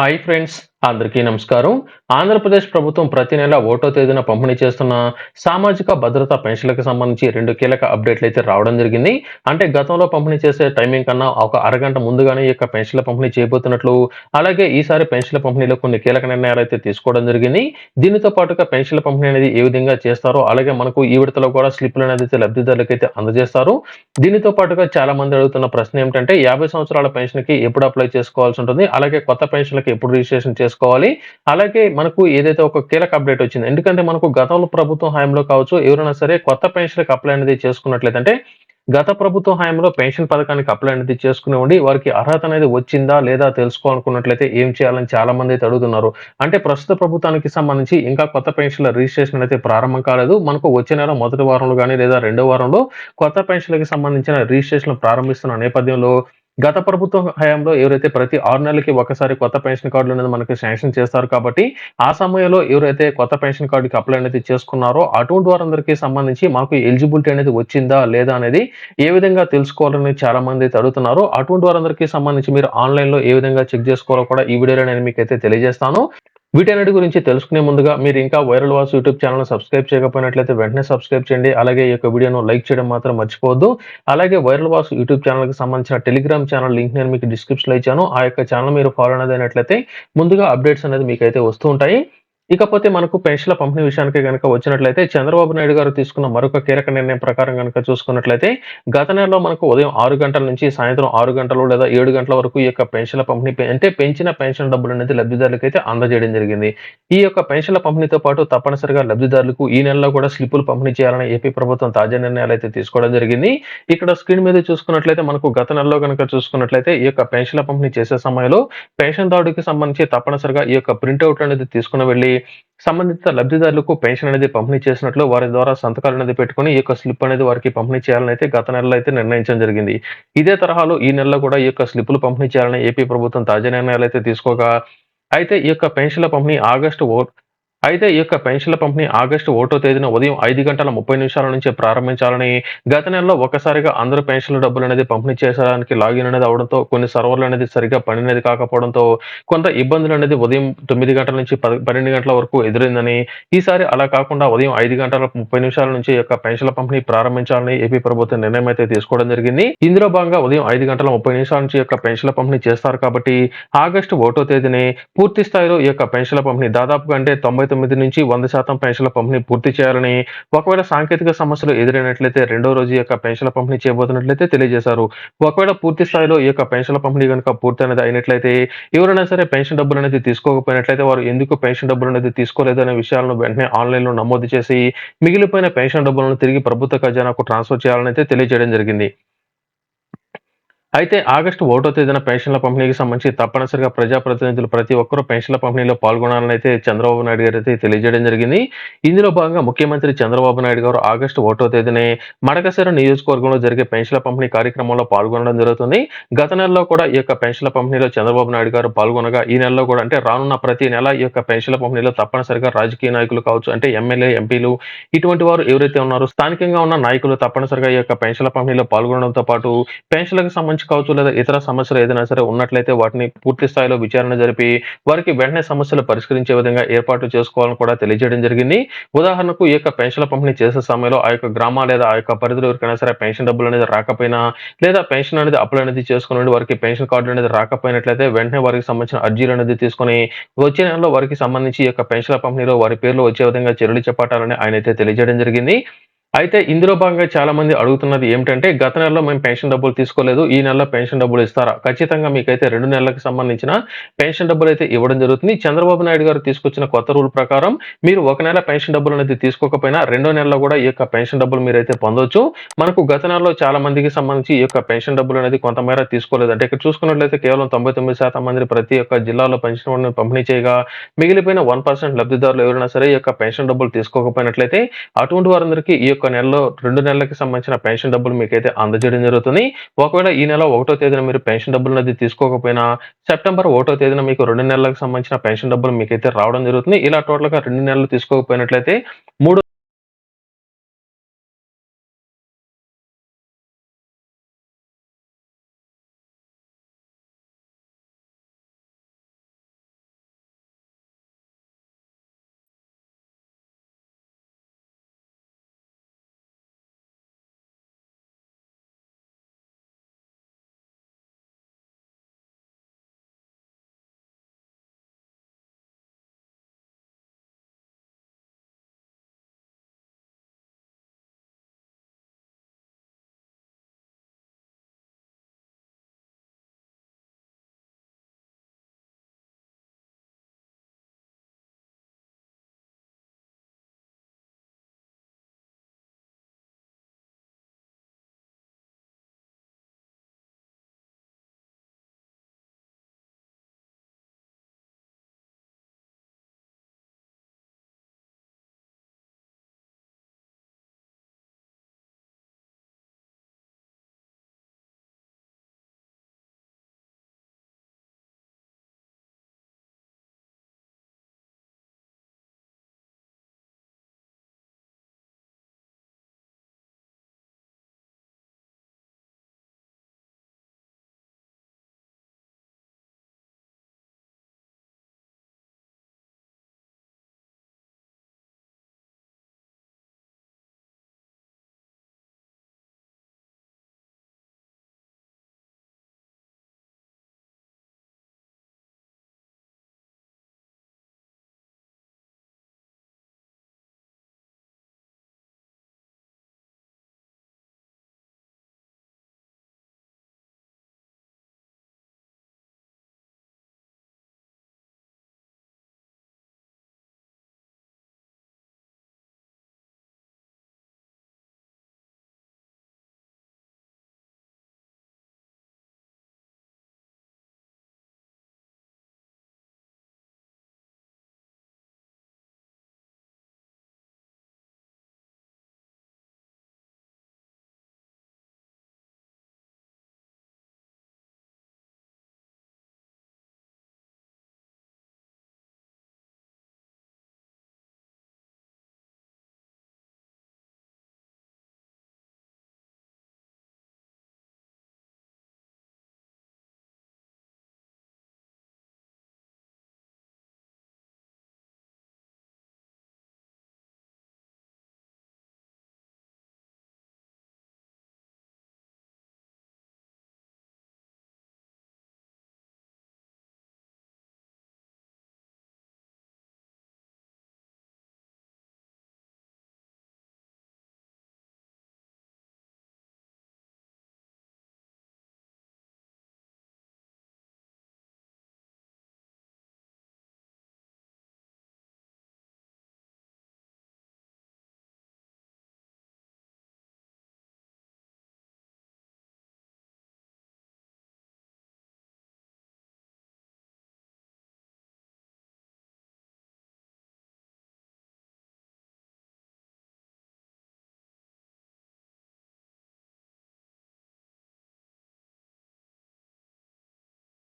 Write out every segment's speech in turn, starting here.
hi friends అందరికీ నమస్కారం. ఆంధ్రప్రదేశ్ ప్రభుత్వం ప్రతి నెల ఓటో తేదీన పంపిణీ చేస్తున్న సామాజిక భద్రత పెన్షన్లకు సంబంధించి రెండు కీలక అప్డేట్లు అయితే రావడం జరిగింది. అంటే గతంలో పంపిణీ చేసే టైమింగ్ కన్నా ఒక అరగంట ముందుగానే ఈ యొక్క పెన్షన్ల పంపిణీ చేయబోతున్నట్లు అలాగే ఈసారి పెన్షన్ల పంపిణీలో కొన్ని కీలక నిర్ణయాలు అయితే తీసుకోవడం జరిగింది. దీనితో పాటుగా పెన్షన్ల పంపిణీ అనేది ఏ విధంగా చేస్తారో అలాగే మనకు ఈ విడతలో కూడా స్లిప్లు అనేది అయితే లబ్ధిదారులకు అయితే అందజేస్తారు. దీనితో పాటుగా చాలా మంది అడుగుతున్న ప్రశ్న ఏమిటంటే యాభై సంవత్సరాల పెన్షన్కి ఎప్పుడు అప్లై చేసుకోవాల్సి ఉంటుంది? అలాగే కొత్త పెన్షన్లకు ఎప్పుడు రిజిస్ట్రేషన్ చేసుకోవాలి. అలాగే మనకు ఏదైతే ఒక కీలక అప్డేట్ వచ్చింది ఎందుకంటే మనకు గతంలో ప్రభుత్వం హయాంలో కావచ్చు ఎవరైనా సరే కొత్త పెన్షన్కి అప్లై అనేది చేసుకున్నట్లయితే గత ప్రభుత్వ హయాంలో పెన్షన్ పథకానికి అప్లై అనేది చేసుకుని ఉండి వారికి అర్హత అనేది వచ్చిందా లేదా తెలుసుకోవాలనుకున్నట్లయితే ఏం చేయాలని చాలా మంది అయితే అడుగుతున్నారు. అంటే ప్రస్తుత ప్రభుత్వానికి సంబంధించి ఇంకా కొత్త పెన్షన్ల రిజిస్ట్రేషన్ అయితే ప్రారంభం కాలేదు. మనకు వచ్చే నెల మొదటి వారంలో కానీ లేదా రెండో వారంలో కొత్త పెన్షన్లకు సంబంధించిన రిజిస్ట్రేషన్ ప్రారంభిస్తున్న నేపథ్యంలో గత ప్రభుత్వ హయాంలో ఎవరైతే ప్రతి ఆరు నెలలకి ఒకసారి కొత్త పెన్షన్ కార్డులు అనేది మనకి శాంక్షన్ చేస్తారు కాబట్టి ఆ సమయంలో ఎవరైతే కొత్త పెన్షన్ కార్డుకి అప్లై అనేది చేసుకున్నారో అటువంటి వారందరికీ సంబంధించి మాకు ఎలిజిబిలిటీ అనేది వచ్చిందా లేదా అనేది ఏ విధంగా తెలుసుకోవాలని చాలా మంది అయితే అడుగుతున్నారు అటువంటి వారందరికీ సంబంధించి మీరు ఆన్లైన్లో ఏ విధంగా చెక్ చేసుకోవాలో కూడా ఈ వీడియోలో నేను మీకు అయితే తెలియజేస్తాను. వీటన్నిటి గురించి తెలుసుకునే ముందుగా మీరు ఇంకా viral Vasu YouTube channel subscribe చేయకపోయినట్లయితే వెంటనే సబ్స్క్రైబ్ చేయండి. అలాగే ఈ యొక్క వీడియోను లైక్ చేయడం మాత్రం మర్చిపోవద్దు. అలాగే వైరల్ వాస్ యూట్యూబ్ ఛానల్కి సంబంధించిన టెలిగ్రామ్ ఛానల్ లింక్ నేను మీకు డిస్క్రిప్షన్లో ఇచ్చాను. ఆ యొక్క ఛానల్ మీరు ఫాలో అనేది అయినట్లయితే ముందుగా అప్డేట్స్ అనేది మీకు అయితే వస్తూ ఉంటాయి. ఇకపోతే మనకు పెన్షన్ల పంపిణీ విషయానికి కనుక వచ్చినట్లయితే చంద్రబాబు నాయుడు గారు తీసుకున్న మరొక కీలక నిర్ణయం ప్రకారం కనుక చూసుకున్నట్లయితే గత నెలలో మనకు ఉదయం ఆరు గంటల నుంచి సాయంత్రం ఆరు గంటలు లేదా ఏడు గంటల వరకు ఈ యొక్క పెన్షన్ల పంపిణీ అంటే పెంచిన పెన్షన్ డబ్బులు అనేది లబ్ధిదారులకు అయితే అందజేయడం జరిగింది. ఈ యొక్క పెన్షన్ల పంపిణీతో పాటు తప్పనిసరిగా లబ్ధిదారులకు ఈ నెలలో కూడా స్లిప్పులు పంపిణీ చేయాలని ఏపీ ప్రభుత్వం తాజా నిర్ణయాలు అయితే తీసుకోవడం జరిగింది. ఇక్కడ స్క్రీన్ మీద చూసుకున్నట్లయితే మనకు గత నెలలో కనుక చూసుకున్నట్లయితే ఈ యొక్క పెన్షన్ల పంపిణీ చేసే సమయంలో పెన్షన్ దాడుకి సంబంధించి తప్పనిసరిగా ఈ యొక్క ప్రింట్అవుట్ అనేది తీసుకుని వెళ్ళి సంబంధిత లబ్ధిదారులకు పెన్షన్ అనేది పంపిణీ చేసినట్లు వారి ద్వారా సంతకాలు అనేది పెట్టుకుని ఈ యొక్క స్లిప్ అనేది వారికి పంపిణీ చేయాలని అయితే గత నెలలో అయితే నిర్ణయించడం జరిగింది. ఇదే తరహాలో ఈ నెలలో కూడా ఈ యొక్క స్లిప్పులు పంపిణీ చేయాలని ఏపీ ప్రభుత్వం తాజా నిర్ణయాలు అయితే తీసుకోగా. అయితే ఈ యొక్క పెన్షన్ల పంపిణీ ఆగస్టు అయితే ఈ యొక్క పెన్షన్ల పంపిణీ ఆగస్టు ఒకటో తేదీన ఉదయం ఐదు గంటల ముప్పై నిమిషాల నుంచి ప్రారంభించాలని గత నెలలో ఒక్కసారిగా అందరూ పెన్షన్ల డబ్బులు అనేది పంపిణీ చేసడానికి లాగిన్ అనేది అవడంతో కొన్ని సర్వర్లు అనేది సరిగ్గా పని అనేది కాకపోవడంతో కొంత ఇబ్బందులు అనేది ఉదయం తొమ్మిది గంటల నుంచి పన్నెండు గంటల వరకు ఎదురైందని ఈసారి అలా కాకుండా ఉదయం ఐదు గంటల ముప్పై నిమిషాల నుంచి యొక్క పెన్షన్ల పంపిణీ ప్రారంభించాలని ఏపీ ప్రభుత్వం నిర్ణయం అయితే తీసుకోవడం జరిగింది. ఇందులో భాగంగా ఉదయం ఐదు గంటల ముప్పై నిమిషాల నుంచి యొక్క పెన్షన్ల పంపిణీ చేస్తారు కాబట్టి ఆగస్టు ఒకటో తేదీని పూర్తి స్థాయిలో ఈ యొక్క పెన్షన్ల పంపిణీ దాదాపుగా అంటే తొంభై తొమ్మిది నుంచి వంద శాతం పెన్షన్ల పంపిణీ పూర్తి చేయాలని ఒకవేళ సాంకేతిక సమస్యలు ఎదురైనట్లయితే రెండో రోజు యొక్క పెన్షన్ల పంపిణీ చేయబోతున్నట్లయితే తెలియజేశారు. ఒకవేళ పూర్తి స్థాయిలో ఈ యొక్క పెన్షన్ల పంపిణీ కనుక పూర్తి అనేది అయినట్లయితే ఎవరైనా సరే పెన్షన్ డబ్బులు అనేది తీసుకోకపోయినట్లయితే వారు ఎందుకు పెన్షన్ డబ్బులు అనేది తీసుకోలేదు అనే విషయాలను వెంటనే ఆన్లైన్లో నమోదు చేసి మిగిలిపోయిన పెన్షన్ డబ్బులను తిరిగి ప్రభుత్వ ఖజానాకు ట్రాన్స్ఫర్ చేయాలని అయితే తెలియజేయడం జరిగింది. అయితే ఆగస్టు ఒకటో తేదీన పెన్షన్ల పంపిణీకి సంబంధించి తప్పనిసరిగా ప్రజాప్రతినిధులు ప్రతి ఒక్కరూ పెన్షన్ల పంపిణీలో పాల్గొనాలని అయితే చంద్రబాబు నాయుడు గారు అయితే తెలియజేయడం జరిగింది. ఇందులో భాగంగా ముఖ్యమంత్రి చంద్రబాబు నాయుడు గారు ఆగస్టు ఒకటో తేదీనే మడకసిర నియోజకవర్గంలో జరిగే పెన్షన్ల పంపిణీ కార్యక్రమంలో పాల్గొనడం జరుగుతుంది. గత నెలలో కూడా ఈ యొక్క పెన్షన్ల పంపిణీలో చంద్రబాబు నాయుడు గారు పాల్గొనగా ఈ నెలలో కూడా అంటే రానున్న ప్రతి నెల ఈ యొక్క పెన్షన్ల పంపిణీలో తప్పనిసరిగా రాజకీయ నాయకులు కావచ్చు అంటే ఎమ్మెల్యే ఎంపీలు ఇటువంటి వారు ఎవరైతే ఉన్నారో స్థానికంగా ఉన్న నాయకులు తప్పనిసరిగా ఈ యొక్క పెన్షన్ల పంపిణీలో పాల్గొనడంతో పాటు పెన్షన్లకు సంబంధించి సంబంధించి కావచ్చు లేదా ఇతర సమస్యలు ఏదైనా సరే ఉన్నట్లయితే వాటిని పూర్తి స్థాయిలో విచారణ జరిపి వారికి వెంటనే సమస్యలు పరిష్కరించే విధంగా ఏర్పాట్లు చేసుకోవాలని కూడా తెలియజేయడం జరిగింది. ఉదాహరణకు ఈ యొక్క పెన్షన్ల పంపిణీ చేసే సమయంలో ఆ యొక్క గ్రామ లేదా ఆ యొక్క పరిధిలో ఎవరికైనా సరే పెన్షన్ డబ్బులు అనేది రాకపోయినా లేదా పెన్షన్ అనేది అప్లై అనేది చేసుకుని వారికి పెన్షన్ కార్డు అనేది రాకపోయినట్లయితే వెంటనే వారికి సంబంధించిన అర్జీలు అనేది తీసుకుని వచ్చే నెలలో వారికి సంబంధించి ఈ యొక్క పెన్షన్ల పంపిణీలో వారి పేర్లు వచ్చే విధంగా చర్యలు చేపట్టాలని ఆయన అయితే తెలియజేయడం జరిగింది. అయితే ఇందులో భాగంగా చాలా మంది అడుగుతున్నది ఏమిటంటే గత నెలలో మేము పెన్షన్ డబ్బులు తీసుకోలేదు ఈ నెలలో పెన్షన్ డబ్బులు ఇస్తారా? ఖచ్చితంగా మీకైతే రెండు నెలలకు సంబంధించిన పెన్షన్ డబ్బులు అయితే ఇవ్వడం జరుగుతుంది. చంద్రబాబు నాయుడు గారు తీసుకొచ్చిన కొత్త రూల్ ప్రకారం మీరు ఒక నెల పెన్షన్ డబ్బులు అనేది తీసుకోకపోయినా రెండో నెలలో కూడా ఈ యొక్క పెన్షన్ డబ్బులు మీరైతే పొందొచ్చు. మనకు గత నెలలో చాలా మందికి సంబంధించి ఈ యొక్క పెన్షన్ డబ్బులు అనేది కొంతమేర తీసుకోలేదు. అంటే ఇక్కడ చూసుకున్నట్లయితే కేవలం తొంభై తొమ్మిది శాతం మంది ప్రతి ఒక్క జిల్లాలో పెన్షన్ పంపిణీ చేయగా మిగిలిపోయిన వన్ పర్సెంట్ లబ్ధిదారులు ఎవరైనా సరే ఈ యొక్క పెన్షన్ డబ్బులు తీసుకోకపోయినట్లయితే అటువంటి వారందరికీ ఈ యొక్క నెలలో రెండు నెలలకు సంబంధించిన పెన్షన్ డబ్బులు మీకైతే అందజేయడం జరుగుతుంది. ఒకవేళ ఈ నెల ఒకటో తేదీన మీరు పెన్షన్ డబ్బులు అనేది తీసుకోకపోయినా సెప్టెంబర్ ఒకటో తేదీన మీకు రెండు నెలలకు సంబంధించిన పెన్షన్ డబ్బులు మీకైతే రావడం జరుగుతుంది. ఇలా టోటల్గా రెండు నెలలు తీసుకోకపోయినట్లయితే మూడు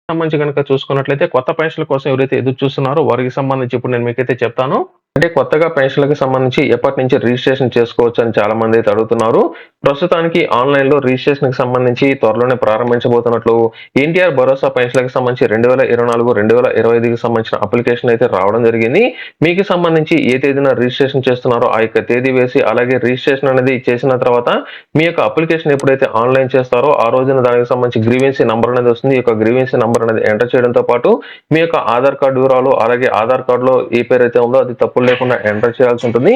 సంబంధించి కనుక చూసుకున్నట్లయితే కొత్త పెన్షన్ల కోసం ఎవరైతే ఎదురు చూస్తున్నారో వారికి సంబంధించి ఇప్పుడు నేను మీకైతే చెప్తాను. అంటే కొత్తగా పెన్షన్లకు సంబంధించి ఎప్పటి నుంచి రిజిస్ట్రేషన్ చేసుకోవచ్చు అని చాలా మంది అయితే అడుగుతున్నారు. ప్రస్తుతానికి ఆన్లైన్లో రిజిస్ట్రేషన్కి సంబంధించి త్వరలోనే ప్రారంభించబోతున్నట్లు ఎన్టీఆర్ భరోసా పెన్షన్లకు సంబంధించి రెండు వేల ఇరవై నాలుగు రెండు వేల ఇరవై ఐదుకి సంబంధించిన అప్లికేషన్ అయితే రావడం జరిగింది. మీకు సంబంధించి ఏ తేదీన రిజిస్ట్రేషన్ చేస్తున్నారో ఆ యొక్క తేదీ వేసి అలాగే రిజిస్ట్రేషన్ అనేది చేసిన తర్వాత మీ యొక్క అప్లికేషన్ ఎప్పుడైతే ఆన్లైన్ చేస్తారో ఆ రోజున దానికి సంబంధించి గ్రీవెన్సీ నంబర్ అనేది వస్తుంది. ఈ యొక్క గ్రీవెన్సీ నంబర్ అనేది ఎంటర్ చేయడంతో పాటు మీ యొక్క ఆధార్ కార్డు వివరాలు అలాగే ఆధార్ కార్డులో ఏ పేరు అయితే ఉందో అది తప్పులు లేకుండా ఎంటర్ చేయాల్సి ఉంటుంది.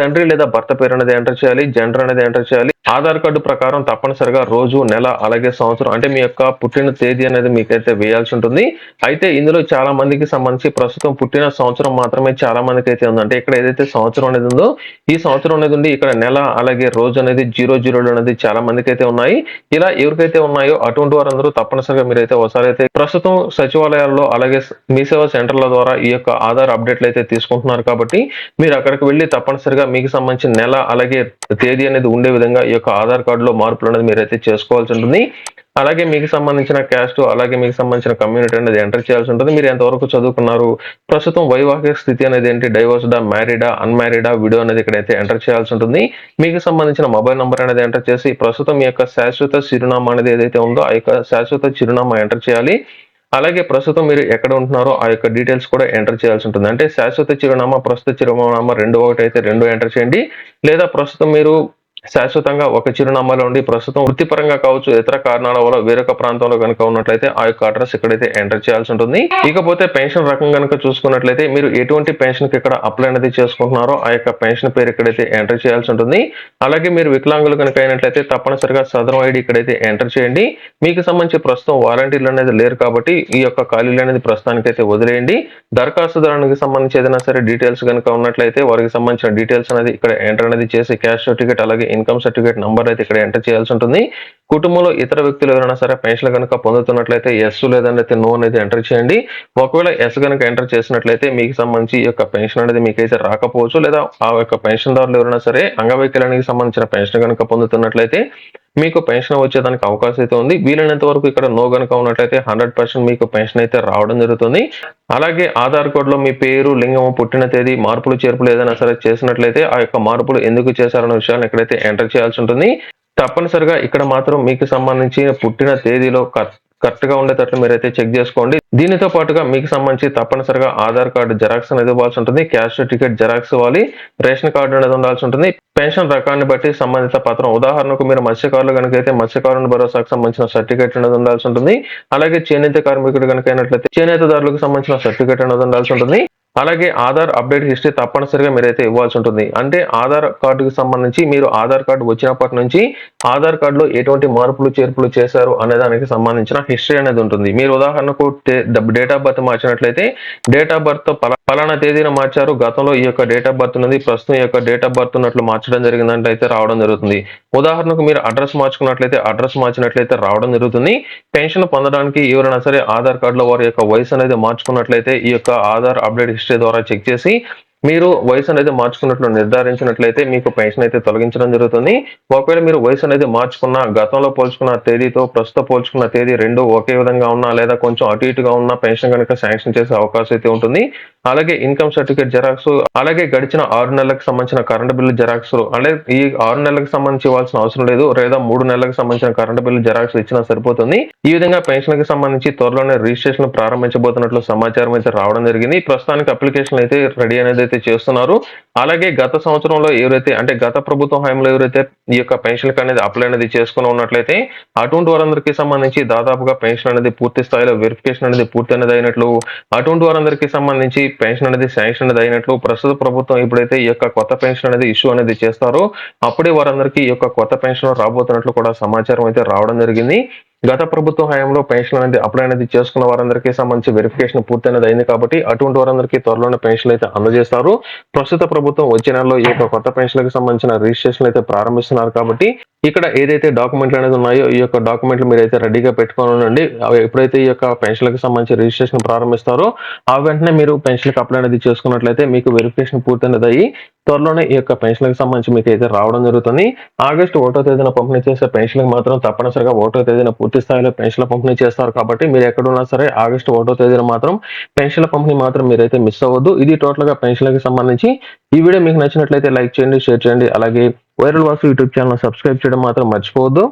తండ్రి లేదా భర్త పేరు అనేది ఎంటర్ చేయాలి జెండర్ అనేది ఎంటర్ చేయాలి. ఆధార్ కార్డు ప్రకారం తప్పనిసరిగా రోజు నెల అలాగే సంవత్సరం అంటే మీ యొక్క పుట్టిన తేదీ అనేది మీకైతే వేయాల్సి ఉంటుంది. అయితే ఇందులో చాలా మందికి సంబంధించి ప్రస్తుతం పుట్టిన సంవత్సరం మాత్రమే చాలా మందికి అయితే ఉంది. అంటే ఇక్కడ ఏదైతే సంవత్సరం అనేది ఉందో ఈ సంవత్సరం అనేది ఉంది. ఇక్కడ నెల అలాగే రోజు అనేది జీరో జీరోలు అనేది చాలా మందికి అయితే ఉన్నాయి. ఇలా ఎవరికైతే ఉన్నాయో అటువంటి వారందరూ తప్పనిసరిగా మీరైతే ఒకసారి అయితే ప్రస్తుతం సచివాలయాల్లో అలాగే మీ సేవా సెంటర్ల ద్వారా ఈ యొక్క ఆధార్ అప్డేట్లు అయితే తీసుకుంటున్నారు కాబట్టి మీరు అక్కడికి వెళ్ళి తప్పనిసరిగా మీకు సంబంధించిన నెల అలాగే తేదీ అనేది ఉండే విధంగా ఈ యొక్క ఆధార్ కార్డులో మార్పులు అనేది మీరైతే చేసుకోవాల్సి ఉంటుంది. అలాగే మీకు సంబంధించిన క్యాస్ట్ అలాగే మీకు సంబంధించిన కమ్యూనిటీ అనేది ఎంటర్ చేయాల్సి ఉంటుంది. మీరు ఎంతవరకు చదువుకున్నారు ప్రస్తుతం వైవాహిక స్థితి అనేది ఏంటి డైవర్స్డా మ్యారీడా అన్మ్యారీడా వీడియో అనేది ఇక్కడైతే ఎంటర్ చేయాల్సి ఉంటుంది. మీకు సంబంధించిన మొబైల్ నెంబర్ అనేది ఎంటర్ చేసి ప్రస్తుతం మీ యొక్క శాశ్వత చిరునామా అనేది ఏదైతే ఉందో ఆ యొక్క శాశ్వత చిరునామా ఎంటర్ చేయాలి. అలాగే ప్రస్తుతం మీరు ఎక్కడ ఉంటున్నారో ఆ యొక్క డీటెయిల్స్ కూడా ఎంటర్ చేయాల్సి ఉంటుంది. అంటే శాశ్వత చిరునామా ప్రస్తుత చిరునామా రెండు ఒకటి అయితే రెండు ఎంటర్ చేయండి. లేదా ప్రస్తుతం మీరు శాశ్వతంగా ఒక చిరునామాలో ఉండి ప్రస్తుతం వృత్తిపరంగా కావచ్చు ఇతర కారణాల వల్ల వేరొక ప్రాంతంలో కనుక ఉన్నట్లయితే ఆ యొక్క అడ్రస్ ఇక్కడైతే ఎంటర్ చేయాల్సి ఉంటుంది. ఇకపోతే పెన్షన్ రకం కనుక చూసుకున్నట్లయితే మీరు ఎటువంటి పెన్షన్కి ఇక్కడ అప్లై అనేది చేసుకుంటున్నారో ఆ యొక్క పెన్షన్ పేరు ఇక్కడైతే ఎంటర్ చేయాల్సి ఉంటుంది. అలాగే మీరు వికలాంగులు కనుక అయినట్లయితే తప్పనిసరిగా సదరం ఐడి ఇక్కడైతే ఎంటర్ చేయండి. మీకు సంబంధించి ప్రస్తుతం వాలంటీర్లు అనేది లేరు కాబట్టి ఈ యొక్క ఖాళీలు అనేది ప్రస్తుతానికైతే వదిలేయండి. దరఖాస్తుదారునికి సంబంధించి ఏదైనా సరే డీటెయిల్స్ కనుక ఉన్నట్లయితే వారికి సంబంధించిన డీటెయిల్స్ అనేది ఇక్కడ ఎంటర్ అనేది చేసి క్యాష్ సర్టిఫికేట్ అలాగే ఇన్కమ్ సర్టిఫికేట్ నంబర్ అయితే ఇక్కడ ఎంటర్ చేయాల్సి ఉంటుంది. కుటుంబంలో ఇతర వ్యక్తులు ఎవరైనా సరే పెన్షన్ కనుక పొందుతున్నట్లయితే ఎస్ లేదనైతే నో అనేది ఎంటర్ చేయండి. ఒకవేళ ఎస్ కనుక ఎంటర్ చేసినట్లయితే మీకు సంబంధించి ఈ యొక్క పెన్షన్ అనేది మీకైతే రాకపోవచ్చు. లేదా ఆ యొక్క పెన్షన్దారులు ఎవరైనా సరే అంగవైకల్యానికి సంబంధించిన పెన్షన్ కనుక పొందుతున్నట్లయితే మీకు పెన్షన్ వచ్చేదానికి అవకాశం అయితే ఉంది. వీలైనంత వరకు ఇక్కడ నో గనుక ఉన్నట్లయితే హండ్రెడ్ పర్సెంట్ మీకు పెన్షన్ అయితే రావడం జరుగుతుంది. అలాగే ఆధార్ కార్డులో మీ పేరు లింగం పుట్టిన తేదీ మార్పులు చేర్పులు ఏదైనా సరే చేసినట్లయితే ఆ యొక్క మార్పులు ఎందుకు చేశారన్న విషయాన్ని ఇక్కడైతే ఎంటర్ చేయాల్సి ఉంటుంది. తప్పనిసరిగా ఇక్కడ మాత్రం మీకు సంబంధించి పుట్టిన తేదీలో కరెక్ట్గా ఉండేటట్లు మీరైతే చెక్ చేసుకోండి. దీనితో పాటుగా మీకు సంబంధించి తప్పనిసరిగా ఆధార్ కార్డు జెరాక్స్ అనేది ఇవ్వాల్సి ఉంటుంది. క్యాష్ టికెట్ జెరాక్స్ ఇవ్వాలి. రేషన్ కార్డు అనేది ఉండాల్సి ఉంటుంది. పెన్షన్ రకాన్ని బట్టి సంబంధిత పత్రం. ఉదాహరణకు మీరు మత్స్యకారులు కనుక అయితే మత్స్యకారుని భరోసాకు సంబంధించిన సర్టిఫికేట్ అనేది ఉండాల్సి ఉంటుంది. అలాగే చేనేత కార్మికుడు కనుక అయినట్లయితే చేనేతదారులకు సంబంధించిన సర్టిఫికేట్ అనేది ఉండాల్సి ఉంటుంది. అలాగే ఆధార్ అప్డేట్ హిస్టరీ తప్పనిసరిగా మీరైతే ఇవ్వాల్సి ఉంటుంది. అంటే ఆధార్ కార్డుకి సంబంధించి మీరు ఆధార్ కార్డు వచ్చినప్పటి నుంచి ఆధార్ కార్డులో ఎటువంటి మార్పులు చేర్పులు చేశారు అనే దానికి సంబంధించిన హిస్టరీ అనేది ఉంటుంది. మీరు ఉదాహరణకు డేట్ ఆఫ్ బర్త్ మార్చినట్లయితే డేట్ ఆఫ్ బర్త్ పలానా తేదీన మార్చారు. గతంలో ఈ యొక్క డేట్ ఆఫ్ బర్త్ ఉన్నది. ప్రస్తుతం ఈ యొక్క డేట్ ఆఫ్ బర్త్ ఉన్నట్లు మార్చడం జరిగిందంటే అయితే రావడం జరుగుతుంది. ఉదాహరణకు మీరు అడ్రస్ మార్చుకున్నట్లయితే అడ్రస్ మార్చినట్లయితే రావడం జరుగుతుంది. పెన్షన్ పొందడానికి ఎవరైనా సరే ఆధార్ కార్డులో వారి యొక్క వయసు అనేది మార్చుకున్నట్లయితే ఈ యొక్క ఆధార్ అప్డేట్ హిస్టరీ ద్వారా చెక్ చేసి మీరు వయసు అనేది మార్చుకున్నట్లు నిర్ధారించినట్లయితే మీకు పెన్షన్ అయితే తొలగించడం జరుగుతుంది. ఒకవేళ మీరు వయసు అనేది మార్చుకున్న గతంలో పోల్చుకున్న తేదీతో ప్రస్తుతం పోల్చుకున్న తేదీ రెండు ఒకే విధంగా ఉన్నా లేదా కొంచెం అటు ఇటుగా ఉన్న పెన్షన్ కనుక శాంక్షన్ చేసే అవకాశం అయితే ఉంటుంది. అలాగే ఇన్కమ్ సర్టిఫికేట్ జెరాక్స్ అలాగే గడిచిన ఆరు నెలలకు సంబంధించిన కరెంట్ బిల్లు జెరాక్స్ అంటే ఈ ఆరు నెలలకు సంబంధించి ఇవ్వాల్సిన అవసరం లేదు. లేదా మూడు నెలలకు సంబంధించిన కరెంట్ బిల్లు జెరాక్స్ ఇచ్చినా సరిపోతుంది. ఈ విధంగా పెన్షన్కి సంబంధించి త్వరలోనే రిజిస్ట్రేషన్ ప్రారంభించబోతున్నట్లు సమాచారం అయితే రావడం జరిగింది. ప్రస్తుతానికి అప్లికేషన్ అయితే రెడీ అనేది ఎవరైతే చేస్తున్నారు అలాగే గత సంవత్సరంలో ఎవరైతే అంటే గత ప్రభుత్వం హయాంలో ఎవరైతే ఈ యొక్క పెన్షన్ అనేది అప్లై అనేది చేసుకుని ఉన్నట్లయితే అటువంటి వారందరికీ సంబంధించి దాదాపుగా పెన్షన్ అనేది పూర్తి స్థాయిలో వెరిఫికేషన్ అనేది పూర్తి అనేది అయినట్లు అటువంటి వారందరికీ సంబంధించి పెన్షన్ అనేది శాంక్షన్ అనేది అయినట్లు ప్రస్తుత ప్రభుత్వం ఇప్పుడైతే ఈ యొక్క కొత్త పెన్షన్ అనేది ఇష్యూ అనేది చేస్తారో అప్పుడే వారందరికీ ఈ యొక్క కొత్త పెన్షన్ రాబోతున్నట్లు కూడా సమాచారం అయితే రావడం జరిగింది. గత ప్రభుత్వ హయాంలో పెన్షన్ అనేది అప్లై అనేది చేసుకున్న వారందరికీ సంబంధించి వెరిఫికేషన్ పూర్తయినది అయింది కాబట్టి అటువంటి వారందరికీ త్వరలోనే పెన్షన్ అయితే అందజేస్తారు. ప్రస్తుత ప్రభుత్వం వచ్చే నెలలో ఈ యొక్క కొత్త పెన్షన్లకు సంబంధించిన రిజిస్ట్రేషన్ అయితే ప్రారంభిస్తున్నారు కాబట్టి ఇక్కడ ఏదైతే డాక్యుమెంట్లు అనేది ఉన్నాయో ఈ యొక్క డాక్యుమెంట్లు మీరు అయితే రెడీగా పెట్టుకొని ఉండండి. అవి ఎప్పుడైతే ఈ యొక్క పెన్షన్లకు సంబంధించి రిజిస్ట్రేషన్ ప్రారంభిస్తారో ఆ వెంటనే మీరు పెన్షన్కి అప్లై అనేది చేసుకున్నట్లయితే మీకు వెరిఫికేషన్ పూర్తయినది అయ్యి త్వరలోనే ఈ యొక్క పెన్షన్లకు సంబంధించి మీకు అయితే రావడం జరుగుతుంది. ఆగస్టు ఒకటో తేదీన పంపిణీ చేసే పెన్షన్లకు మాత్రం తప్పనిసరిగా ఒకటో తేదీన పూర్తి స్థాయిలో పెన్షన్ల పంపిణీ చేస్తారు కాబట్టి మీరు ఎక్కడున్నా సరే ఆగస్టు ఒకటో తేదీన మాత్రం పెన్షన్ల పంపిణీ మాత్రం మీరైతే మిస్ అవ్వద్దు. ఇది టోటల్గా పెన్షన్లకు సంబంధించి ఈ వీడియో మీకు నచ్చినట్లయితే లైక్ చేయండి షేర్ చేయండి. అలాగే viral Vasu YouTube channel subscribe చేయడం మాత్రం మర్చిపోవద్దు.